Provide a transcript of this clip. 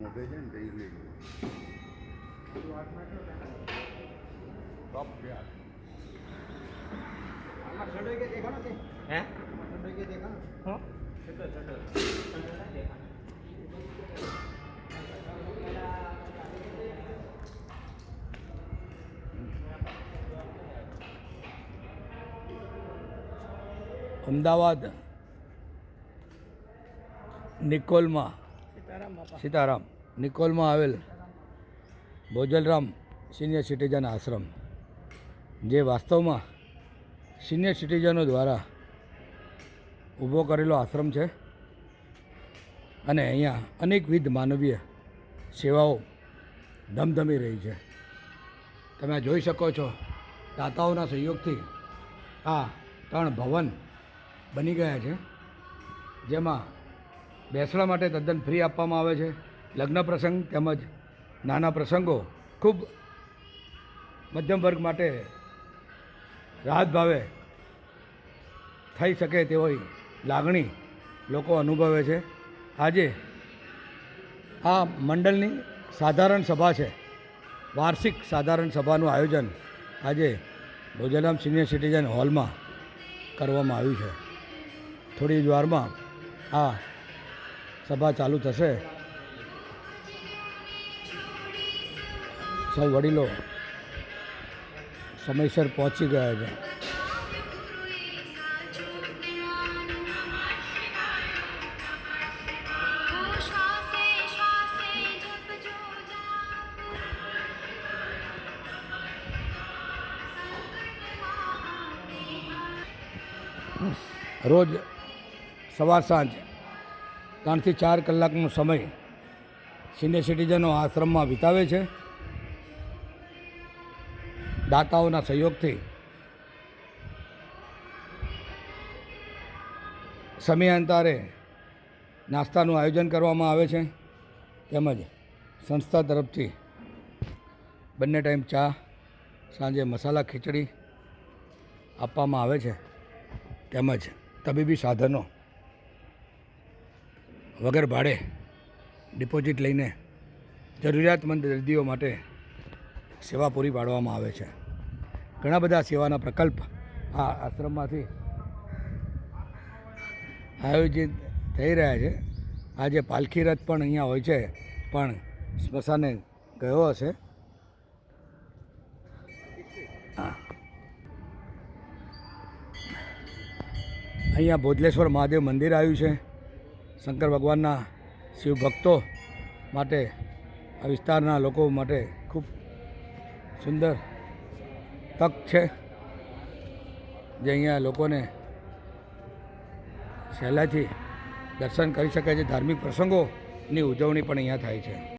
મોઢે છે ને લઈ ટોપ દેખાય. અમદાવાદ નિકોલમાં સીતારામ નિકોલમાં આવેલ ભોજલરામ સિનિયર સિટીઝન આશ્રમ, જે વાસ્તવમાં સિનિયર સિટીઝનો દ્વારા ઊભો કરેલો આશ્રમ છે અને અહીંયા અનેકવિધ માનવીય સેવાઓ ધમધમી રહી છે. તમે જોઈ શકો છો, દાતાઓના સહયોગથી આ ત્રણ ભવન બની ગયા છે, જેમાં બેસવા માટે તદ્દન ફ્રી આપવામાં આવે છે. લગ્ન પ્રસંગ તેમજ નાના પ્રસંગો ખૂબ મધ્યમ વર્ગ માટે રાહત ભાવે થઈ શકે તેવી લાગણી લોકો અનુભવે છે. આજે આ મંડળની સાધારણ સભા છે. વાર્ષિક સાધારણ સભાનું આયોજન આજે ભોજરામ સિનિયર સિટીઝન હોલમાં કરવામાં આવ્યું છે. થોડી જ વારમાં આ सभा चालू थे सौ वो समयसर पहुँची गया है। रोज सवार साँझ ત્રણથી ચાર કલાકનો સમય સિનિયર સિટીઝનો આશ્રમમાં વિતાવે છે. દાતાઓના સહયોગથી સમયાંતરે નાસ્તાનું આયોજન કરવામાં આવે છે. તેમજ સંસ્થા તરફથી બંને ટાઈમ ચા, સાંજે મસાલા ખીચડી આપવામાં આવે છે. તેમજ તબીબી સાધનો વગર ભાડે ડિપોઝિટ લઈને જરૂરિયાતમંદ દર્દીઓ માટે સેવા પૂરી પાડવામાં આવે છે. ઘણા બધા સેવાના પ્રકલ્પ આ આશ્રમમાંથી આયોજિત થઈ રહ્યા છે. આજે પાલખી રથ પણ અહીંયા હોય છે, પણ સ્મશાને ગયો હશે. અહીંયા ભોજલેશ્વર મહાદેવ મંદિર આવ્યું છે. શંકર ભગવાનના શિવ ભક્તો માટે, આ વિસ્તારના લોકો માટે ખૂબ સુંદર તક છે, જે અહીંયા લોકોને સહેલાઈથી દર્શન કરી શકે છે. ધાર્મિક પ્રસંગોની ઉજવણી પણ અહીંયા થાય છે.